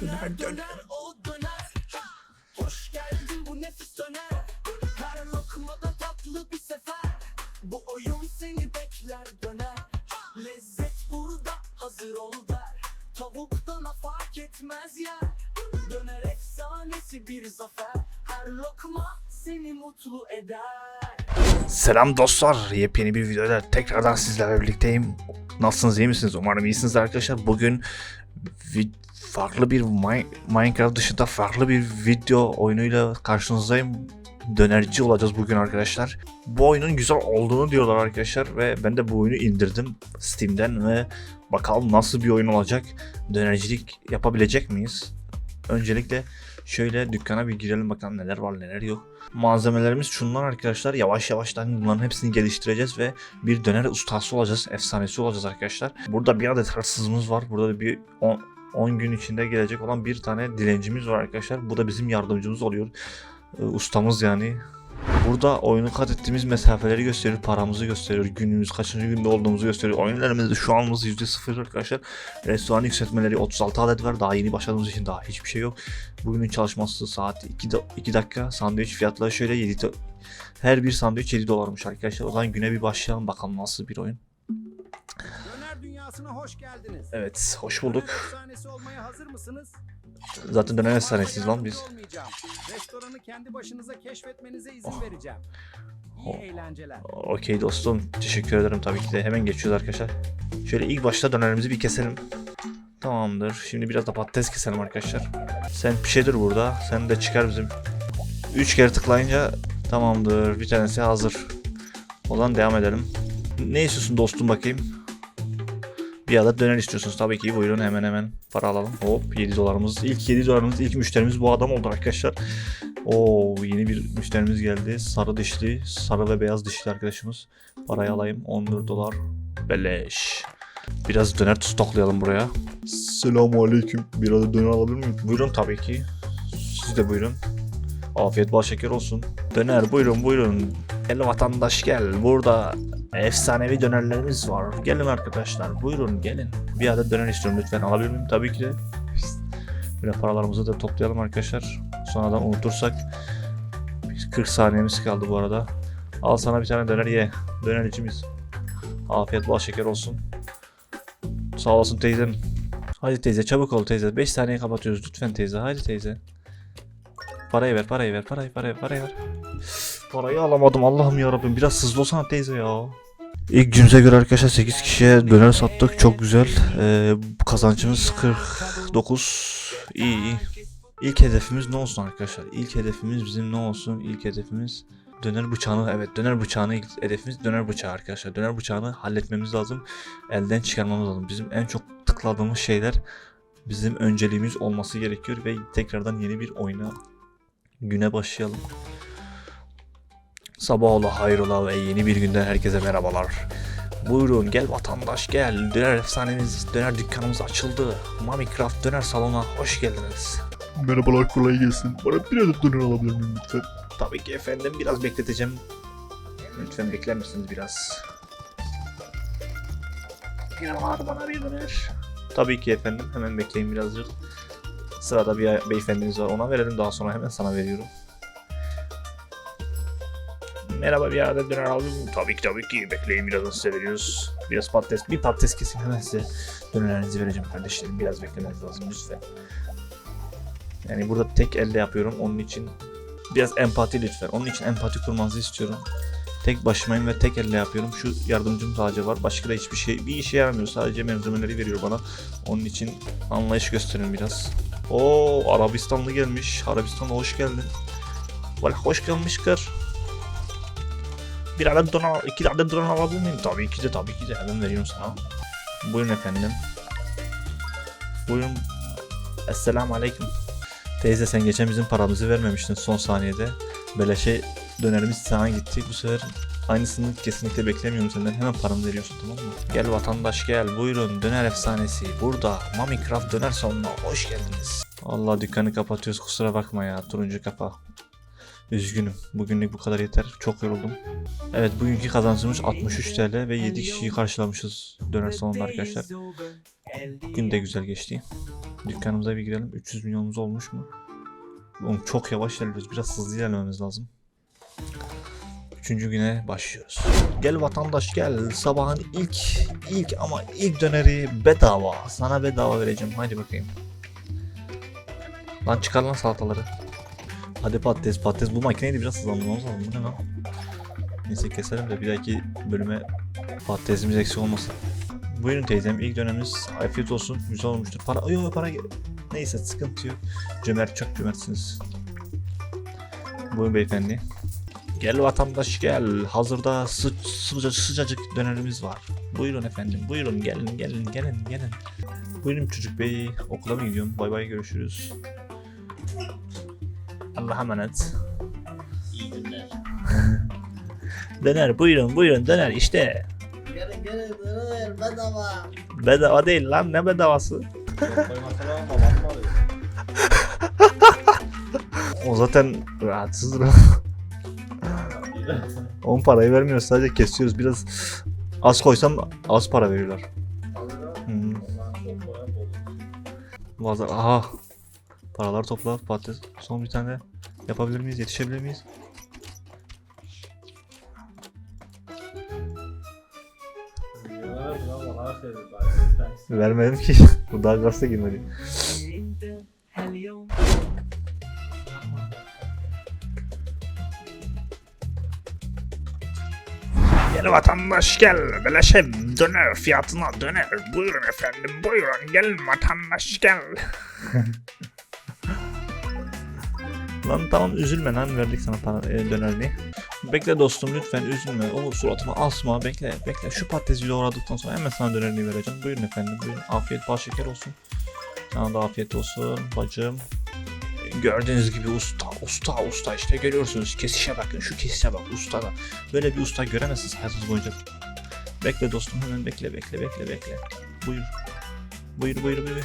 Döner döner. o döner Hoş geldin bu nefis döner Her lokmada tatlı bir sefer Bu oyun seni bekler döner Lezzet burada hazır ol der Tavuktan fark etmez yer Döner efsanesi bir zafer Her lokma seni mutlu eder Selam dostlar. Yepyeni bir videoda tekrardan sizlerle birlikteyim. Nasılsınız iyi misiniz? Umarım iyisiniz arkadaşlar. Bugün farklı bir Mi- Minecraft dışında farklı bir video oyunuyla karşınızdayım. Dönerci olacağız bugün arkadaşlar. Bu oyunun güzel olduğunu diyorlar arkadaşlar ve ben de bu oyunu indirdim Steam'den ve bakalım nasıl bir oyun olacak. Dönercilik yapabilecek miyiz? Öncelikle şöyle dükkana bir girelim bakalım neler var neler yok. Malzemelerimiz şunlar arkadaşlar. Yavaş yavaştan bunların hepsini geliştireceğiz ve bir döner ustası olacağız. Efsanesi olacağız arkadaşlar. Burada bir adet hırsızımız var. Burada da bir 10 gün içinde gelecek olan bir tane dilencimiz var arkadaşlar. Bu da bizim yardımcımız oluyor. Ee, ustamız yani. Burada oyunu kat ettiğimiz mesafeleri gösteriyor, paramızı gösteriyor, günümüz kaçıncı günde olduğumuzu gösteriyor. Oyunlarımızda şu anımız %0 arkadaşlar. Restoran yükseltmeleri 36 adet var. Daha yeni başladığımız için daha hiçbir şey yok. Bugünün çalışması saat 2, 2 dakika. Sandviç fiyatları şöyle 7 do- her bir sandviç 7 dolarmış arkadaşlar. O zaman güne bir başlayalım bakalım nasıl bir oyun. Dünyasına hoş geldiniz. Evet, hoş Döner bulduk. efsanesi olmaya hazır mısınız? Zaten döner efsanesiyiz lan biz. Olmayacağım. Restoranı kendi başınıza keşfetmenize izin Oh. vereceğim. İyi Oh. eğlenceler. Okey dostum. Teşekkür ederim tabii ki de. Hemen geçiyoruz arkadaşlar. Şöyle ilk başta dönerimizi bir keselim. Tamamdır. Şimdi biraz da patates keselim arkadaşlar. Sen pişedir burada. Sen de çıkar bizim. 3 kere tıklayınca tamamdır. Bir tanesi hazır. O zaman devam edelim. Ne istiyorsun dostum bakayım? Bir adet döner istiyorsunuz tabii ki. Buyurun hemen hemen para alalım. Hop 7 dolarımız. İlk 7 dolarımız, ilk müşterimiz bu adam oldu arkadaşlar. Oo yeni bir müşterimiz geldi. Sarı dişli, sarı ve beyaz dişli arkadaşımız. Parayı alayım. 14 dolar. Beleş. Biraz döner stoklayalım buraya. Selamun aleyküm. Bir adet döner alabilir miyim? Buyurun tabii ki. Siz de buyurun. Afiyet bal şeker olsun. Döner buyurun buyurun. Gel vatandaş gel. Burada efsanevi dönerlerimiz var. Gelin arkadaşlar buyurun gelin. Bir adet döner istiyorum lütfen alabilir miyim? Tabii ki de. Böyle paralarımızı da toplayalım arkadaşlar. Sonradan unutursak 40 saniyemiz kaldı bu arada. Al sana bir tane döner ye. Döner içimiz. Afiyet bal şeker olsun. Sağ olasın teyzem. Hadi teyze çabuk ol teyze. 5 saniye kapatıyoruz lütfen teyze. Hadi teyze. Parayı ver, parayı ver, parayı, parayı, parayı ver. Parayı alamadım Allah'ım ya Rabbim. Biraz hızlı olsana teyze ya. İlk günümüze göre arkadaşlar 8 kişiye döner sattık. Çok güzel. Ee, kazancımız 49. İyi iyi. İlk hedefimiz ne olsun arkadaşlar? İlk hedefimiz bizim ne olsun? İlk hedefimiz döner bıçağını evet döner bıçağını ilk hedefimiz döner bıçağı arkadaşlar. Döner bıçağını halletmemiz lazım. Elden çıkarmamız lazım. Bizim en çok tıkladığımız şeyler bizim önceliğimiz olması gerekiyor ve tekrardan yeni bir oyuna güne başlayalım. Sabah ola hayrola ve yeni bir günden herkese merhabalar. Buyurun gel vatandaş gel. Döner efsanemiz, döner dükkanımız açıldı. Minecraft döner salona hoş geldiniz. Merhabalar kolay gelsin. Bana bir adet döner alabilir miyim lütfen? Tabii ki efendim biraz bekleteceğim. Lütfen bekler misiniz biraz? Bir var bana bir döner. Tabii ki efendim hemen bekleyin birazcık. Sırada bir beyefendimiz var ona verelim daha sonra hemen sana veriyorum. Merhaba bir adet döner miyim? Tabii ki tabii ki bekleyin birazdan size veriyoruz. Biraz patates, bir patates kesin hemen size dönerlerinizi vereceğim kardeşlerim. Biraz beklemeniz lazım lütfen. Yani burada tek elle yapıyorum onun için biraz empati lütfen. Onun için empati kurmanızı istiyorum. Tek başımayım ve tek elle yapıyorum. Şu yardımcım sadece var. Başka da hiçbir şey, bir işe yaramıyor. Sadece malzemeleri veriyor bana. Onun için anlayış gösterin biraz. Oo Arabistanlı gelmiş. Arabistan'a hoş geldin. Valla hoş gelmiş kır. Bir adet donar, iki adet donar alabilir miyim? Tabii ki de, tabii ki de. Hemen veriyorum sana. Buyurun efendim. Buyurun. Esselamu Aleyküm. Teyze sen geçen bizim paramızı vermemiştin son saniyede. Beleşe dönerimiz sana gitti. Bu sefer aynısını kesinlikle beklemiyorum senden. Hemen paramı veriyorsun tamam mı? Gel vatandaş gel. Buyurun döner efsanesi. Burada Minecraft döner salonuna hoş geldiniz. Allah dükkanı kapatıyoruz kusura bakma ya. Turuncu kapa. Üzgünüm. Bugünlük bu kadar yeter. Çok yoruldum. Evet bugünkü kazancımız 63 TL ve 7 kişiyi karşılamışız döner salonunda arkadaşlar. Bugün de güzel geçti. Dükkanımıza bir girelim. 300 milyonumuz olmuş mu? Oğlum çok yavaş ilerliyoruz. Biraz hızlı ilerlememiz lazım. Üçüncü güne başlıyoruz. Gel vatandaş gel. Sabahın ilk ilk ama ilk döneri bedava. Sana bedava vereceğim. Hadi bakayım. Lan çıkar lan salataları. Hadi patates patates. Bu makineyi biraz hızlandırmamız lazım. Bu ne lan? Neyse keselim de bir dahaki bölüme patatesimiz eksik olmasın. Buyurun teyzem ilk dönemimiz afiyet olsun. Güzel olmuştur. Para, yok para Neyse sıkıntı yok. Cömert çok cömertsiniz. Buyurun beyefendi. Gel vatandaş gel. Hazırda sı sıcacık sıcacık dönerimiz var. Buyurun efendim. Buyurun gelin gelin gelin gelin. Buyurun çocuk bey. Okula mı gidiyorsun? Bay bay görüşürüz. Allah'a emanet. İyi günler. Döner buyurun buyurun döner işte. Gelin gelin döner bedava. Bedava değil lan ne bedavası? O zaten rahatsızdır. 10 parayı vermiyoruz sadece kesiyoruz biraz az koysam az para veriyorlar. Hmm. Bazen aha paralar topla patates son bir tane yapabilir miyiz yetişebilir miyiz? Vermedim ki bu daha gazete girmedi. Gel vatandaş gel beleşe döner fiyatına döner buyurun efendim buyurun gelin vatandaş gel. lan tamam üzülme lan verdik sana para e, dönerini. Bekle dostum lütfen üzülme o suratıma asma bekle bekle şu patatesi doğradıktan sonra hemen sana dönerini vereceğim. Buyurun efendim buyurun afiyet bal şeker olsun. Sana da afiyet olsun bacım. Gördüğünüz gibi usta, usta, usta işte görüyorsunuz. Kesişe bakın, şu kesişe bak usta da. Böyle bir usta göremezsiniz hayatınız boyunca. Bekle dostum hemen bekle, bekle, bekle, bekle. Buyur. Buyur, buyur, buyur.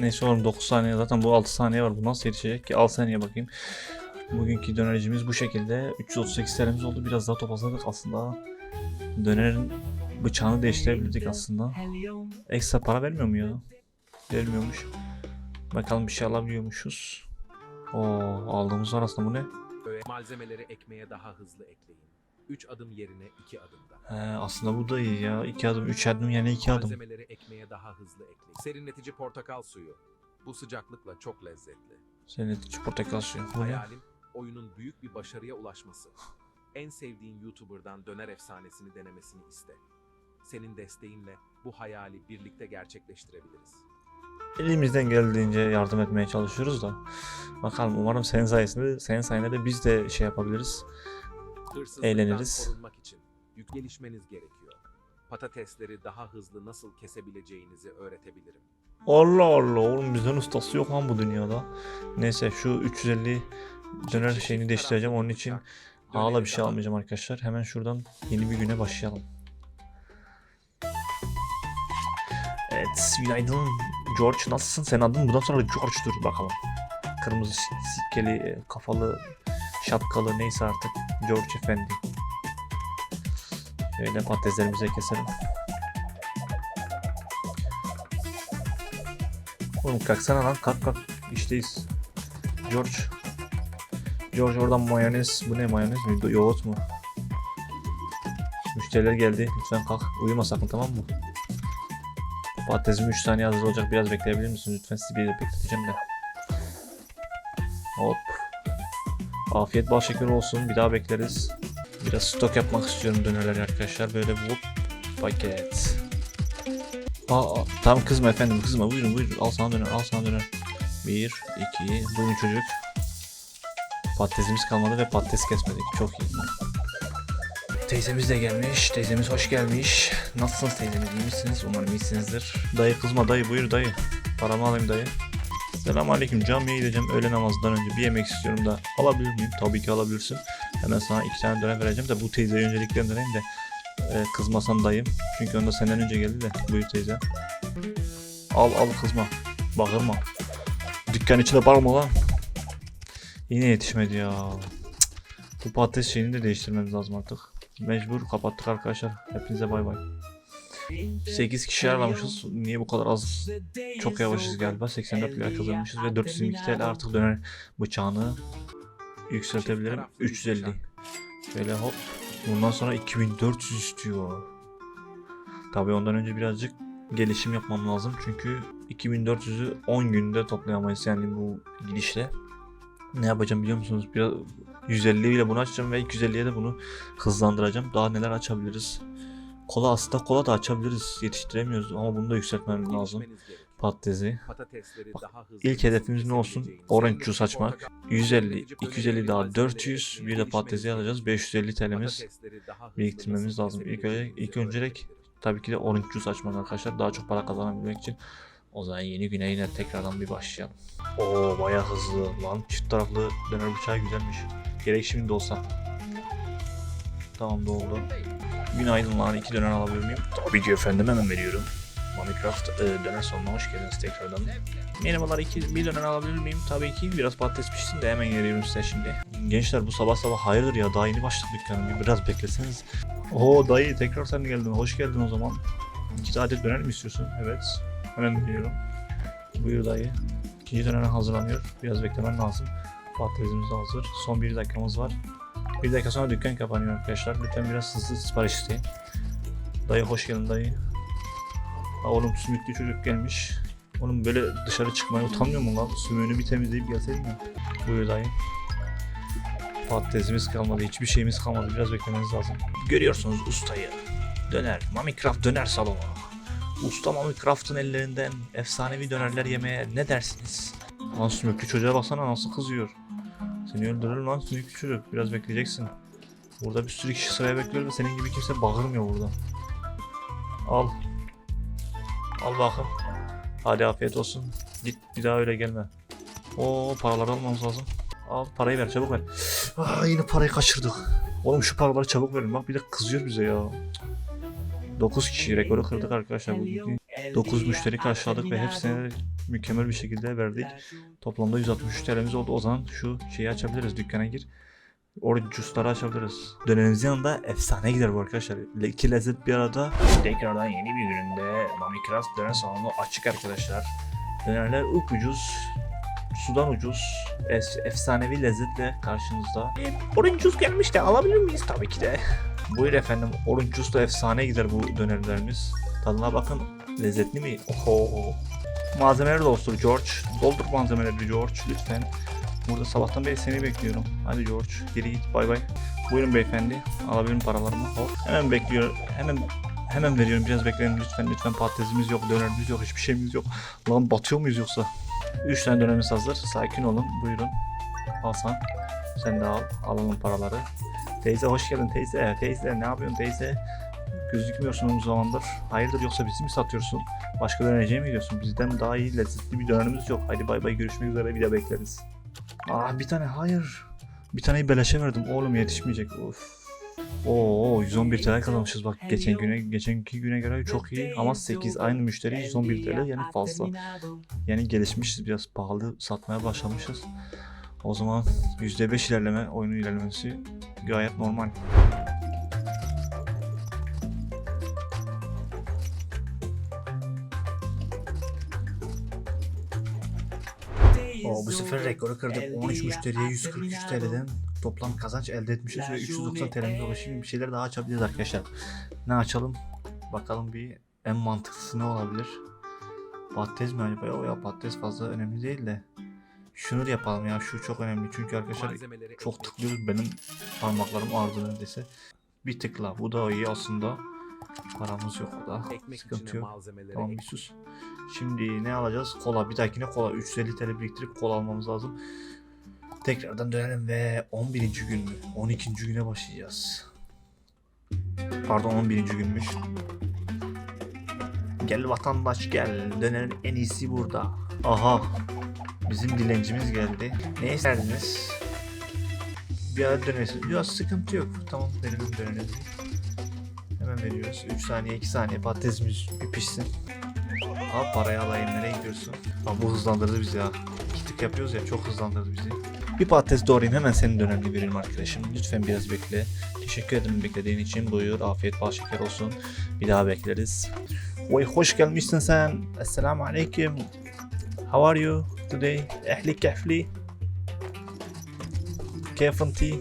Neyse oğlum 9 saniye zaten bu 6 saniye var. Bu nasıl yetişecek ki? Al saniye bakayım. Bugünkü dönercimiz bu şekilde. 338 TL'miz oldu. Biraz daha toplasadık aslında. Dönerin bıçağını değiştirebilirdik aslında. Ekstra para vermiyor mu ya? Vermiyormuş. Bakalım bir şey alabiliyormuşuz. Oo, aldığımız var aslında bu ne? Malzemeleri ekmeğe daha hızlı ekleyin. 3 adım yerine 2 adımda. He, aslında bu da iyi ya. 2 adım, 3 adım yani 2 adım. Malzemeleri ekmeğe daha hızlı ekleyin. Serinletici portakal suyu. Bu sıcaklıkla çok lezzetli. Senin portakal suyu. Bu ne? Hayalim oyunun büyük bir başarıya ulaşması. En sevdiğin YouTuber'dan döner efsanesini denemesini iste. Senin desteğinle bu hayali birlikte gerçekleştirebiliriz. Elimizden geldiğince yardım etmeye çalışıyoruz da. Bakalım umarım senin sayesinde, senin sayende de biz de şey yapabiliriz. Hırsızlıktan Eğleniriz. korunmak için yük gelişmeniz gerekiyor. Patatesleri daha hızlı nasıl kesebileceğinizi öğretebilirim. Allah Allah oğlum bizden ustası yok lan bu dünyada. Neyse şu 350 döner şeyini değiştireceğim onun için hala bir şey almayacağım arkadaşlar. Hemen şuradan yeni bir güne başlayalım. Evet günaydın George nasılsın? Senin adın bundan sonra George'dur bakalım. Kırmızı sikkeli e, kafalı şapkalı neyse artık George efendi. Şöyle patateslerimizi keselim. Oğlum kalksana lan kalk kalk işteyiz. George. George oradan mayonez. Bu ne mayonez mi? Yoğurt mu? Müşteriler geldi. Lütfen kalk. Uyuma sakın tamam mı? Patatesim 3 saniye hazır olacak. Biraz bekleyebilir misiniz? Lütfen sizi bir bekleteceğim de. Hop. Afiyet bal şeker olsun. Bir daha bekleriz. Biraz stok yapmak istiyorum dönerleri arkadaşlar. Böyle hop. Paket. Aa, tamam kızma efendim kızma buyurun buyurun al sana döner al sana döner. Bir, iki, buyurun çocuk. Patatesimiz kalmadı ve patates kesmedik çok iyi. Teyzemiz de gelmiş. Teyzemiz hoş gelmiş. Nasılsınız teyzemiz? iyi misiniz? Umarım iyisinizdir. Dayı kızma dayı buyur dayı. Paramı alayım dayı. Selam aleyküm camiye gideceğim öğle namazından önce bir yemek istiyorum da alabilir miyim? Tabii ki alabilirsin. Hemen sana iki tane döner vereceğim de bu teyzeye öncelik göndereyim de e, kızmasan dayım. Çünkü onda senden önce geldi de buyur teyze. Al al kızma. Bağırma. Dükkan içinde bağırma lan. Yine yetişmedi ya. Bu patates şeyini de değiştirmemiz lazım artık. Mecbur kapattık arkadaşlar. Hepinize bay bay. 8 kişi ayarlamışız. Niye bu kadar az? Çok yavaşız galiba. 84 lira kazanmışız ve 422 TL artık döner bıçağını yükseltebilirim. 350. Şöyle hop. Bundan sonra 2400 istiyor. Tabii ondan önce birazcık gelişim yapmam lazım. Çünkü 2400'ü 10 günde toplayamayız yani bu gidişle. Ne yapacağım biliyor musunuz? Biraz 150 ile bunu açacağım ve 250'ye de bunu hızlandıracağım. Daha neler açabiliriz? Kola aslında kola da açabiliriz. Yetiştiremiyoruz ama bunu da yükseltmem lazım. Patatesi. Bak, daha hızlı İlk hedefimiz ne olsun? Orange juice açmak. portakal- 150, 250 daha malzemeleri 400, bir de patatesi alacağız. 550 TL'miz. Biriktirmemiz lazım. İlk kesebileceğinizi ilk öncelik. Tabii ki de orange juice açmak arkadaşlar. Daha çok para kazanabilmek için. O zaman yeni güne yine tekrardan bir başlayalım. Oo bayağı hızlı lan. Çift taraflı döner bıçağı güzelmiş. Gerek şimdi de olsa. Tamam doldu. Günaydınlar. iki döner alabilir miyim? Tabii ki efendim hemen veriyorum. Minecraft e, döner salonuna hoş geldiniz tekrardan. Merhabalar iki bir döner alabilir miyim? Tabii ki biraz patates pişsin de hemen veriyorum size şimdi. Gençler bu sabah sabah hayırdır ya daha yeni başladık dükkanı bir biraz bekleseniz. Oo dayı tekrar sen geldin hoş geldin o zaman. İki adet döner mi istiyorsun? Evet. Hemen veriyorum. Buyur dayı. İkinci döner hazırlanıyor. Biraz beklemen lazım. Patatesimiz hazır. Son bir dakikamız var. Bir dakika sonra dükkan kapanıyor arkadaşlar. Lütfen biraz hızlı sipariş isteyin. Dayı hoş geldin dayı. Ha, oğlum sümüklü çocuk gelmiş. Oğlum böyle dışarı çıkmaya utanmıyor mu lan? Sümüğünü bir temizleyip gelseydin ya. Buyur dayı. Patatesimiz kalmadı. Hiçbir şeyimiz kalmadı. Biraz beklemeniz lazım. Görüyorsunuz ustayı. Döner. Mamikraft döner salonu. Usta Mamikraft'ın ellerinden efsanevi dönerler yemeye ne dersiniz? Lan sümüklü çocuğa baksana nasıl kızıyor. Seni öldürür lan sümüklü çocuk. Biraz bekleyeceksin. Burada bir sürü kişi sıraya bekliyor ve senin gibi kimse bağırmıyor burada. Al. Al bakın. Hadi afiyet olsun. Git bir daha öyle gelme. O paraları almamız lazım. Al parayı ver çabuk ver. Aa, yine parayı kaçırdık. Oğlum şu paraları çabuk verin. Bak bir de kızıyor bize ya. 9 kişi rekoru kırdık arkadaşlar. Bugün 9 müşteri karşıladık ve hepsine mükemmel bir şekilde verdik. Toplamda 163 TL'miz oldu. O zaman şu şeyi açabiliriz. Dükkana gir. Orange juice'ları açabiliriz. Dönerimizin yanında efsane gider bu arkadaşlar. İki lezzet bir arada. Tekrardan yeni bir gününde Mami Craft döner salonu açık arkadaşlar. Dönerler ucuz, sudan ucuz, es- efsanevi lezzetle karşınızda. E, orange juice gelmiş de alabilir miyiz? Tabii ki de. Buyur efendim. Juice da efsane gider bu dönerlerimiz. Tadına bakın. Lezzetli mi? Oho. Malzemeleri doldur George. Doldur malzemeleri George lütfen. Burada sabahtan beri seni bekliyorum. Hadi George geri git bay bay. Buyurun beyefendi. Alabilirim paralarımı. Hop. Hemen bekliyorum. Hemen hemen veriyorum. Biraz bekleyin lütfen. Lütfen patatesimiz yok, dönerimiz yok, hiçbir şeyimiz yok. Lan batıyor muyuz yoksa? 3 tane dönerimiz hazır. Sakin olun. Buyurun. Hasan. Sen de al. Alalım paraları. Teyze hoş geldin teyze. Teyze ne yapıyorsun teyze? Gözükmüyorsun uzun zamandır. Hayırdır yoksa bizi mi satıyorsun? Başka dönerciye mi gidiyorsun? Bizden daha iyi lezzetli bir dönerimiz yok. Hadi bay bay görüşmek üzere bir de bekleriz. Aa bir tane hayır. Bir taneyi beleşe verdim. Oğlum yetişmeyecek. Of. Oo 111 TL kazanmışız bak geçen güne geçenki güne göre çok iyi ama 8 aynı müşteri 111 TL yani fazla. Yani gelişmişiz biraz pahalı satmaya başlamışız. O zaman %5 ilerleme oyunun ilerlemesi gayet normal. Oo, bu sefer rekoru kırdık. 13 müşteriye 143 TL'den toplam kazanç elde etmişiz ve 390 TL'miz oldu. Şimdi bir şeyler daha açabiliriz arkadaşlar. Ne açalım? Bakalım bir en mantıklısı ne olabilir? Patates mi acaba? Yok ya patates fazla önemli değil de. Şunu da yapalım ya şu çok önemli çünkü arkadaşlar çok tıklıyoruz benim parmaklarım ağrıdı neredeyse. Bir tıkla bu da iyi aslında. Paramız yok o da. Ekmek Sıkıntı yok. Tamam bir sus. Şimdi ne alacağız? Kola. Bir dahakine kola. 350 TL biriktirip kola almamız lazım. Tekrardan dönelim ve 11. gün mü? 12. güne başlayacağız. Pardon 11. günmüş. Gel vatandaş gel. Dönerin en iyisi burada. Aha. Bizim dilencimiz geldi. Ne isterdiniz? Bir ara döneriz. Yok sıkıntı yok. Tamam verelim döneriz. Hemen veriyoruz. 3 saniye 2 saniye patatesimiz bir pişsin. Al parayı alayım nereye gidiyorsun? Abi bu hızlandırdı bizi ya. İki tık yapıyoruz ya çok hızlandırdı bizi. Bir patates doğrayayım hemen senin dönemini vereyim arkadaşım. Lütfen biraz bekle. Teşekkür ederim beklediğin için. Buyur afiyet bal şeker olsun. Bir daha bekleriz. Oy hoş gelmişsin sen. Esselamu aleyküm. How are you today? Ehli kehfli. Kefinti.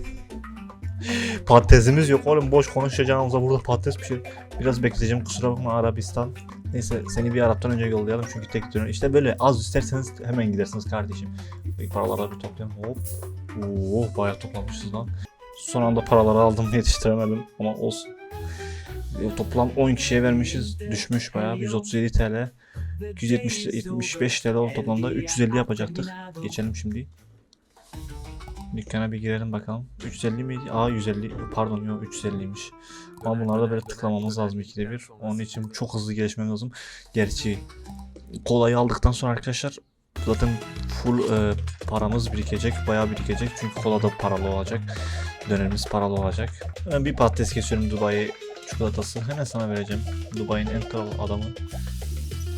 Patatesimiz yok oğlum boş konuşacağımıza burada patates pişir. Biraz bekleyeceğim kusura bakma Arabistan. Neyse seni bir Arap'tan önce yollayalım çünkü tek dönüyor. İşte böyle az isterseniz hemen gidersiniz kardeşim. Paraları bir toplayalım hop. Oo bayağı toplamışız lan. Son anda paraları aldım yetiştiremedim ama olsun. Toplam 10 kişiye vermişiz. Düşmüş bayağı 137 TL. 270 75 TL oldu toplamda 350 yapacaktık. Geçelim şimdi. Dükkana bir girelim bakalım. 350 miydi? Aa 150. Pardon yok 350'ymiş. Ama bunlarda böyle tıklamamız lazım ikide bir. Onun için çok hızlı gelişmemiz lazım. Gerçi kolayı aldıktan sonra arkadaşlar zaten full e, paramız birikecek. Bayağı birikecek. Çünkü kola da paralı olacak. Dönerimiz paralı olacak. Ben bir patates kesiyorum Dubai çikolatası. Hemen sana vereceğim. Dubai'nin en kral adamı.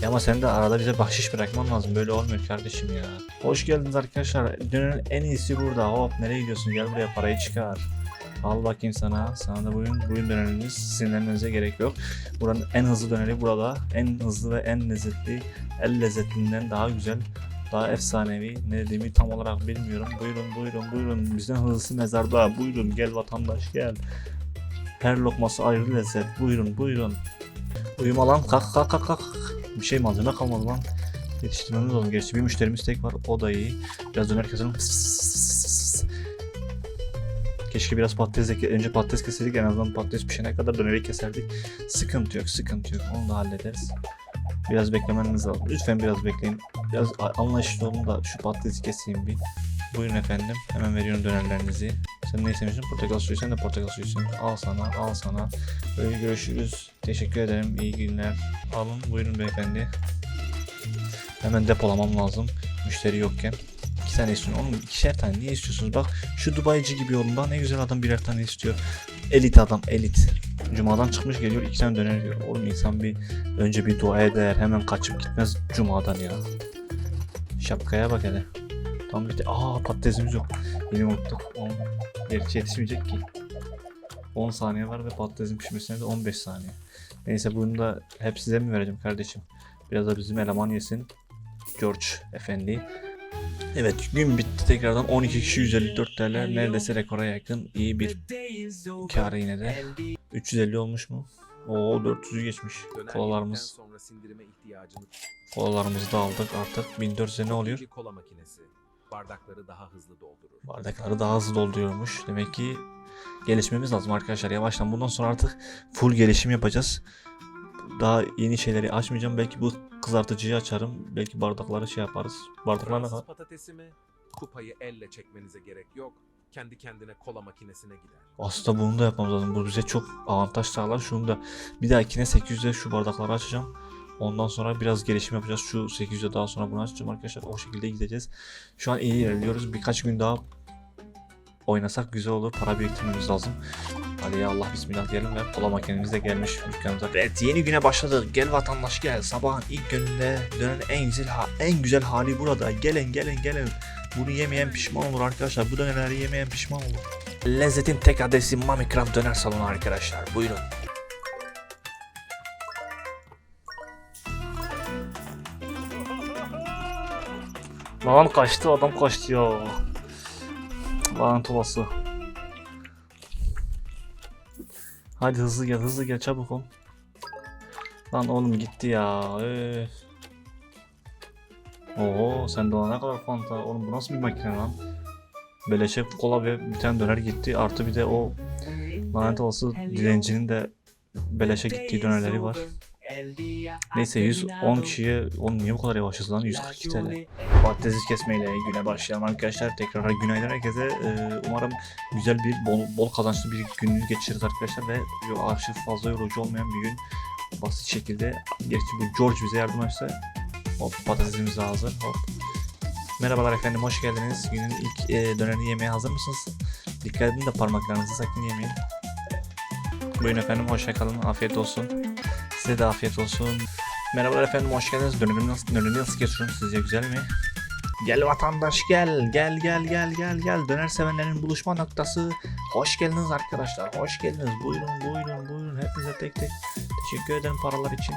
Ya ama sen de arada bize bahşiş bırakman lazım. Böyle olmuyor kardeşim ya. Hoş geldiniz arkadaşlar. Dönerin en iyisi burada. Hop nereye gidiyorsun? Gel buraya parayı çıkar. Al bakayım sana. Sana da bugün bugün dönerimiz. Sinirlenmenize gerek yok. Buranın en hızlı döneri burada. En hızlı ve en lezzetli. El lezzetinden daha güzel. Daha efsanevi. Ne dediğimi tam olarak bilmiyorum. Buyurun buyurun buyurun. Bizden hızlısı mezarda. Buyurun gel vatandaş gel. Her lokması ayrı lezzet. Buyurun buyurun. Uyuma lan kalk kalk kalk kalk. Bir şey malzeme kalmadı lan. Yetiştirmemiz lazım. Gerçi bir müşterimiz tek var. O da iyi. Biraz döner keselim. Keşke biraz patates önce patates keseydik en azından patates pişene kadar döneri keserdik. Sıkıntı yok, sıkıntı yok. Onu da hallederiz. Biraz beklemeniz lazım. Lütfen biraz bekleyin. Biraz anlayışlı olun da şu patatesi keseyim bir. Buyurun efendim. Hemen veriyorum dönerlerinizi. Sen ne istemişsin? Portakal suyu. Sen de portakal suyu istiyorsun. Al sana, al sana. Böyle görüşürüz. Teşekkür ederim. İyi günler. Alın. Buyurun beyefendi. Hemen depolamam lazım. Müşteri yokken. İki tane istiyorum. Oğlum ikişer tane niye istiyorsunuz? Bak şu Dubai'ci gibi olun. Bak ne güzel adam birer tane istiyor. Elit adam elit. Cumadan çıkmış geliyor iki tane döner diyor. Oğlum insan bir önce bir dua eder hemen kaçıp gitmez Cuma'dan ya. Şapkaya bak hele. Tam bir de aa patatesimiz yok. Yine unuttuk. On, gerçi yetişmeyecek ki. 10 saniye var ve patatesin pişmesine de 15 saniye. Neyse bunu da hep size mi vereceğim kardeşim? Biraz da bizim eleman yesin. George efendi. Evet gün bitti tekrardan 12 kişi 154 TL neredeyse rekora yakın iyi bir kar yine de 350 olmuş mu? Oo 400'ü geçmiş. Kolalarımız kolalarımızı da aldık artık 1400'e ne oluyor? Bardakları daha hızlı doldurur. Bardakları daha hızlı dolduruyormuş. Demek ki gelişmemiz lazım arkadaşlar. Yavaştan bundan sonra artık full gelişim yapacağız. Daha yeni şeyleri açmayacağım. Belki bu kızartıcıyı açarım. Belki bardakları şey yaparız. Bardaklar ne kadar? patatesi mi? Kupayı elle çekmenize gerek yok. Kendi kendine kola makinesine gider. Aslında bunu da yapmamız lazım. Bu bize çok avantaj sağlar. Şunu da bir dahakine 800'de şu bardakları açacağım. Ondan sonra biraz gelişim yapacağız. Şu 800'de daha sonra bunu açacağım arkadaşlar. O şekilde gideceğiz. Şu an iyi ilerliyoruz. Birkaç gün daha oynasak güzel olur. Para biriktirmemiz lazım. Hadi ya Allah bismillah diyelim ve kola makinemiz de gelmiş dükkanımıza. Evet yeni güne başladı. Gel vatandaş gel. Sabahın ilk gününde dönen en güzel ha- en güzel hali burada. Gelin gelin gelin. Bunu yemeyen pişman olur arkadaşlar. Bu dönerleri yemeyen pişman olur. Lezzetin tek adresi Mami Craft Döner Salonu arkadaşlar. Buyurun. Lan kaçtı adam kaçtı ya. Lanet olası. Hadi hızlı gel hızlı gel çabuk ol. Lan oğlum gitti ya. Öf. Oo sen daha ne kadar fanta. Oğlum bu nasıl bir makine lan? Beleşe kola ve bir tane döner gitti. Artı bir de o lanet olası dilencinin de beleşe gittiği dönerleri var. Neyse 110 kişiye oğlum niye bu kadar yavaşız lan 142 TL. Patatesi kesmeyle güne başlayalım arkadaşlar. Tekrar günaydın herkese. Ee, umarım güzel bir bol, bol kazançlı bir gününüz geçiririz arkadaşlar ve aşırı fazla yorucu olmayan bir gün basit şekilde. Gerçi bu George bize yardım etse hop patatesimiz hazır. Hop. Merhabalar efendim hoş geldiniz. Günün ilk e, dönerini yemeye hazır mısınız? Dikkat edin de parmaklarınızı sakın yemeyin. Buyurun efendim hoşça kalın. Afiyet olsun. Size de afiyet olsun. Merhabalar efendim hoş geldiniz. Dönerimi nasıl, dönerimi nasıl geçiyorum sizce güzel mi? Gel vatandaş gel. Gel gel gel gel gel. Döner sevenlerin buluşma noktası. Hoş geldiniz arkadaşlar. Hoş geldiniz. Buyurun buyurun buyurun. Hepinize tek tek teşekkür ederim paralar için.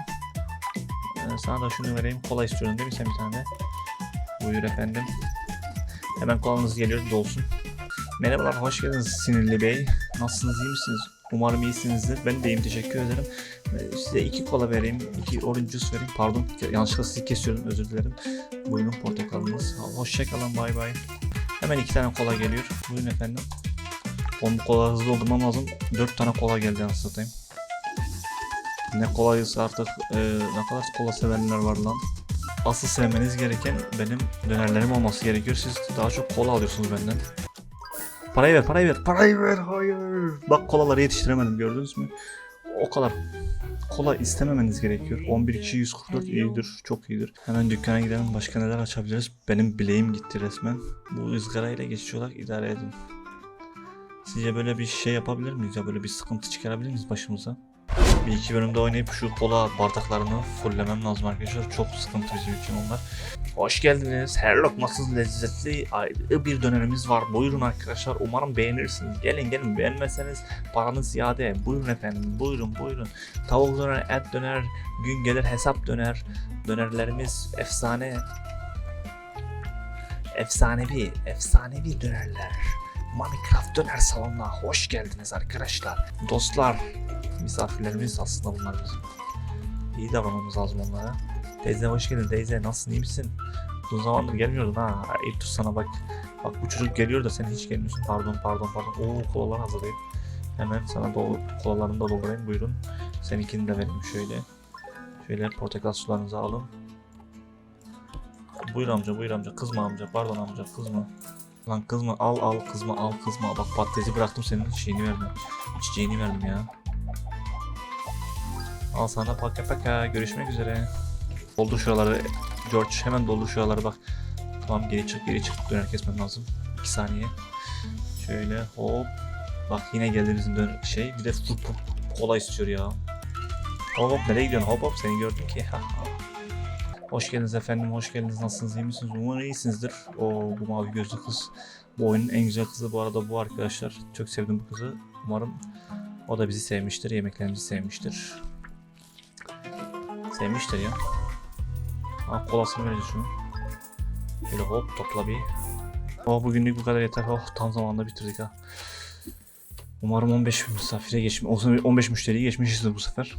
Ee, sana da şunu vereyim. Kola istiyorum değil mi sen bir tane? Buyur efendim. Hemen kolanız geliyor dolsun. Merhabalar hoş geldiniz Sinirli Bey. Nasılsınız iyi misiniz? Umarım iyisinizdir. Ben de iyiyim teşekkür ederim. Size iki kola vereyim. iki orange juice vereyim. Pardon yanlışlıkla sizi kesiyorum özür dilerim. Buyurun portakalınız. Hoşçakalın bay bay. Hemen iki tane kola geliyor. Buyurun efendim. Onu kola hızlı doldurmam lazım. Dört tane kola geldi anasını satayım. Ne kolayız artık. e, ne kadar kola sevenler var lan. Asıl sevmeniz gereken benim dönerlerim olması gerekiyor. Siz daha çok kola alıyorsunuz benden. Parayı ver, parayı ver, parayı ver. Hayır. Bak kolaları yetiştiremedim gördünüz mü? O kadar kola istememeniz gerekiyor. 11 kişi 144 iyidir, çok iyidir. Hemen dükkana gidelim. Başka neler açabiliriz? Benim bileğim gitti resmen. Bu ızgarayla geçici olarak idare edin. Sizce böyle bir şey yapabilir miyiz ya? Böyle bir sıkıntı çıkarabilir miyiz başımıza? Bir iki bölümde oynayıp şu kola bardaklarını fulllemem lazım arkadaşlar. Çok sıkıntı bizim için onlar. Hoş geldiniz. Her lokmasız lezzetli ayrı bir dönerimiz var. Buyurun arkadaşlar. Umarım beğenirsiniz. Gelin gelin beğenmezseniz paranız ziyade. Buyurun efendim. Buyurun buyurun. Tavuk döner, et döner, gün gelir hesap döner. Dönerlerimiz efsane. Efsanevi, efsanevi dönerler. Minecraft döner salonuna hoş geldiniz arkadaşlar. Dostlar, misafirlerimiz aslında bunlar bizim. İyi davranmamız lazım onlara. Teyze hoş geldin teyze nasılsın iyi misin? Uzun zamandır gelmiyordun ha. Ayıp sana bak. Bak bu çocuk geliyor da sen hiç gelmiyorsun. Pardon pardon pardon. Oo kolalar hazırlayayım. Hemen sana dolu, kolalarını da doldurayım buyurun. Seninkini de vereyim şöyle. Şöyle portakal sularınızı alın. Buyur amca buyur amca kızma amca pardon amca kızma. Lan kızma al al kızma al kızma. Bak patatesi bıraktım senin şeyini verdim. Çiçeğini verdim ya. Al sana paka paka görüşmek üzere. Doldur şuraları George hemen doldur şuraları bak. Tamam geri çık geri çık döner kesmem lazım. 2 saniye. Şöyle hop. Bak yine geldi bizim döner şey. Bir de fut kola istiyor ya. Hop hop nereye gidiyorsun hop hop seni gördüm ki. hoş geldiniz efendim hoş geldiniz nasılsınız iyi misiniz umarım iyisinizdir. O bu mavi gözlü kız. Bu oyunun en güzel kızı bu arada bu arkadaşlar. Çok sevdim bu kızı. Umarım o da bizi sevmiştir yemeklerimizi sevmiştir. Sevmiştir ya. Ha kolasını vereceğiz şunu. Şöyle hop topla bir. Oh bugünlük bu kadar yeter. Oh tam zamanında bitirdik ha. Umarım 15 misafire geçmiş. O zaman 15 müşteriyi geçmişizdir bu sefer.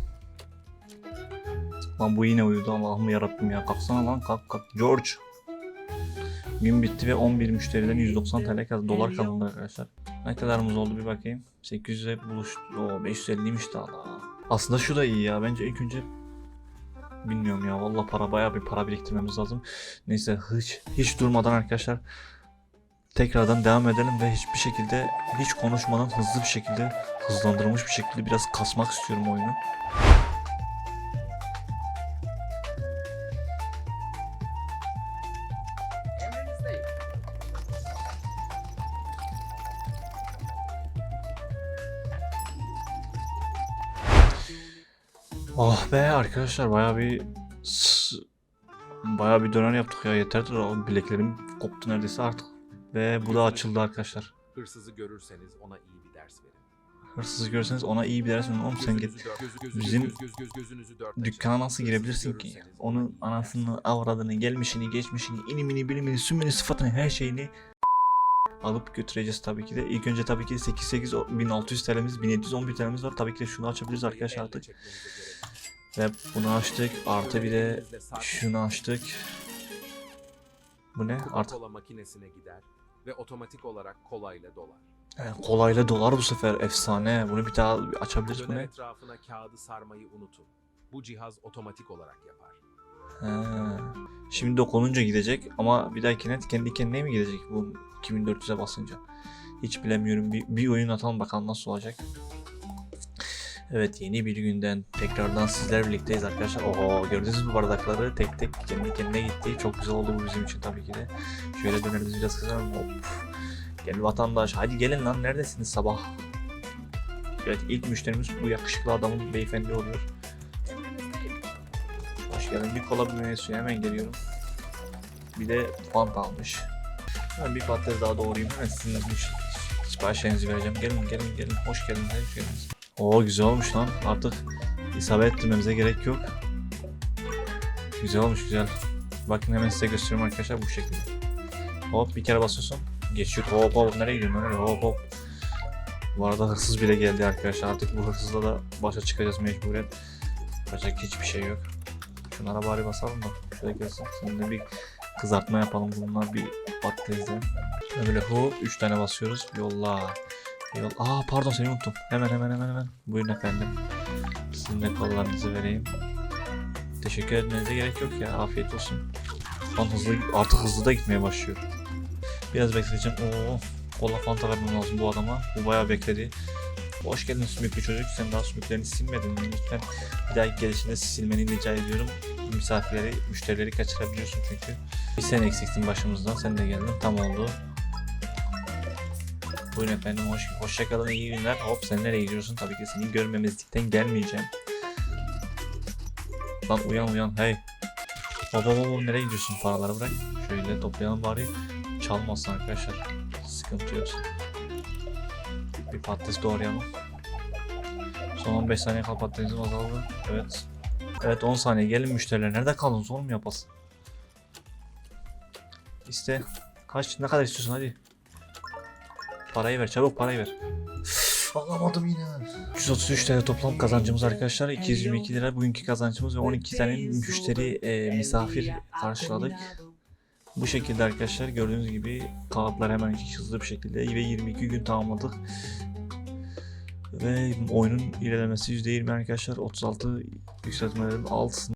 Lan bu yine uyudu Allah'ım yarabbim ya. Kalksana lan kalk kalk. George. Gün bitti ve 11 müşteriden 190 TL kaldı. Dolar kaldı arkadaşlar. Ne kadarımız oldu bir bakayım. 800'e buluştu. Oo 550'ymiş daha da. Aslında şu da iyi ya. Bence ilk önce Bilmiyorum ya valla para bayağı bir para biriktirmemiz lazım. Neyse hiç hiç durmadan arkadaşlar tekrardan devam edelim ve hiçbir şekilde hiç konuşmadan hızlı bir şekilde hızlandırılmış bir şekilde biraz kasmak istiyorum oyunu. Oh be arkadaşlar bayağı bir bayağı bir döner yaptık ya yeterdir o bileklerim koptu neredeyse artık. Ve bu da açıldı arkadaşlar. Hırsızı görürseniz ona iyi bir ders verin. Hırsızı görseniz ona iyi bir ders verin. Oğlum sen git. Bizim. Dükkana nasıl girebilirsin ki? görürseniz Onun anasını, avradını, gelmişini, geçmişini, inimini, bilimini, sümünü, sıfatını, her şeyini alıp götüreceğiz tabii ki de. İlk önce tabii ki 88 o- 1600 TL'miz, 1711 TL'miz var. Tabii ki de şunu açabiliriz arkadaşlar artık. Ve bunu açtık. Artı bir de şunu açtık. Bu ne? Artık makinesine gider ve otomatik olarak kola ile dolar. He, kolayla dolar bu sefer efsane. Bunu bir daha açabiliriz Döner ne? etrafına kağıdı sarmayı unutun. Bu cihaz otomatik olarak yapar. Şimdi dokununca gidecek ama bir dahakine kendi kendine mi gidecek bu 2400'e basınca? Hiç bilemiyorum. Bir, bir oyun atalım bakalım nasıl olacak. Evet yeni bir günden tekrardan sizler birlikteyiz arkadaşlar. Oho gördünüz mü bardakları tek tek kendi kendine gitti. Çok güzel oldu bu bizim için tabii ki de. Şöyle dönerimizi biraz kızarım. Hop. Gel vatandaş hadi gelin lan neredesiniz sabah? Evet ilk müşterimiz bu yakışıklı adamın beyefendi oluyor. Hoş. Bir kola bir meyve suyu hemen geliyorum. Bir de fanta almış. Ben bir patates daha doğrayayım. Hemen sizin siparişlerinizi vereceğim. Gelin gelin gelin. Hoş geldiniz. Hoş geldiniz. Oo güzel olmuş lan. Artık isabet ettirmemize gerek yok. Güzel olmuş güzel. Bakın hemen size gösteriyorum arkadaşlar bu şekilde. Hop bir kere basıyorsun. Geçiyor. Hop hop nereye gidiyorsun? Nereye? Hop hop. Bu arada hırsız bile geldi arkadaşlar. Artık bu hırsızla da başa çıkacağız mecburen. Yapacak hiçbir şey yok. Şunlara bari basalım da. Şöyle gelsin. Seninle bir kızartma yapalım. Bunlar bir patatesden. Böyle hop 3 tane basıyoruz. Yolla. Yol. Aa pardon seni unuttum. Hemen hemen hemen hemen. Buyurun efendim. Sizin de kollarınızı vereyim. Teşekkür etmenize gerek yok ya. Afiyet olsun. Lan hızlı, artık hızlı da gitmeye başlıyor. Biraz bekleteceğim. Oo, kola fanta vermem lazım bu adama. Bu bayağı bekledi. Hoş geldin sümüklü çocuk. Sen daha sümüklerini silmedin? Lütfen bir dahaki gelişinde silmeni rica ediyorum. Misafirleri, müşterileri kaçırabiliyorsun çünkü. Bir sen eksiktin başımızdan. Sen de geldin. Tam oldu. Buyurun efendim. Hoş, hoşça iyi günler. Hop sen nereye gidiyorsun? Tabii ki seni görmemezlikten gelmeyeceğim. Lan uyan uyan. Hey. Hop hop nereye gidiyorsun? Paraları bırak. Şöyle toplayalım bari. Çalmasın arkadaşlar. Sıkıntı yok. Patates doğrayalım. Son 15 saniye kal patatesim azaldı. Evet. Evet 10 saniye gelin müşteriler. Nerede kaldınız oğlum yapasın. İşte kaç ne kadar istiyorsun hadi. Parayı ver çabuk parayı ver. Üf, Alamadım yine. 333 TL toplam kazancımız arkadaşlar. 222 lira bugünkü kazancımız ve 12 tane müşteri e, misafir karşıladık. Bu şekilde arkadaşlar gördüğünüz gibi kağıtlar hemen hızlı bir şekilde ve 22 gün tamamladık. Ve oyunun ilerlemesi %20 arkadaşlar. 36 yükseltmelerin altısında